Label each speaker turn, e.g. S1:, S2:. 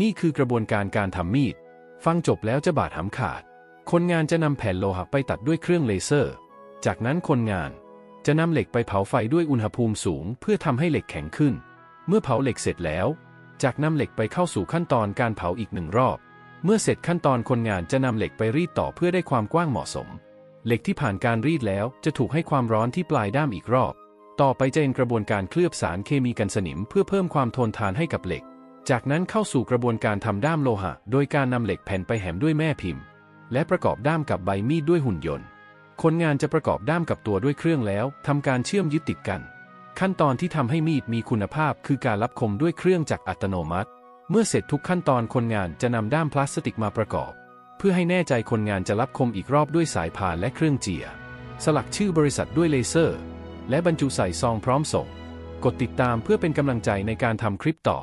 S1: นี่คือกระบวนการการทำมีด ฟังจบแล้วจะบาดหำขาด คนงานจะนำแผ่นโลหะไปตัดด้วยเครื่องเลเซอร์ จากนั้นคนงานจะนำเหล็กไปเผาไฟด้วยอุณหภูมิสูง เพื่อทำให้เหล็กแข็งขึ้น เมื่อเผาเหล็กเสร็จแล้ว จากนำเหล็กไปเข้าสู่ขั้นตอนการเผาอีกหนึ่งรอบ เมื่อเสร็จขั้นตอนคนงานจะนำเหล็กไปรีดต่อเพื่อได้ความกว้างเหมาะสม เหล็กที่ผ่านการรีดแล้วจะถูกให้ความร้อนที่ปลายด้ามอีกรอบ ต่อไปจะเป็นกระบวนการเคลือบสารเคมีกันสนิม เพื่อเพิ่มความทนทานให้กับเหล็ก จากนั้นเข้าสู่กระบวนการทำด้ามโลหะ โดยการนำเหล็กแผ่นไปแหมด้วยแม่พิมพ์ และประกอบด้ามกับใบมีดด้วยหุ่นยนต์ คนงานจะประกอบด้ามกับตัวด้วยเครื่องแล้วทำการเชื่อมยึดติดกัน ขั้นตอนที่ทำให้มีดมีคุณภาพคือการรับคมด้วยเครื่องจักรอัตโนมัติ เมื่อเสร็จทุกขั้นตอนคนงานจะนำด้ามพลาสติกมาประกอบ เพื่อให้แน่ใจคนงานจะรับคมอีกรอบด้วยสายพานและเครื่องเจียสลักชื่อบริษัทด้วยเลเซอร์ และบรรจุใส่ซองพร้อมส่ง กดติดตามเพื่อเป็นกำลังใจในการทำคลิปต่อ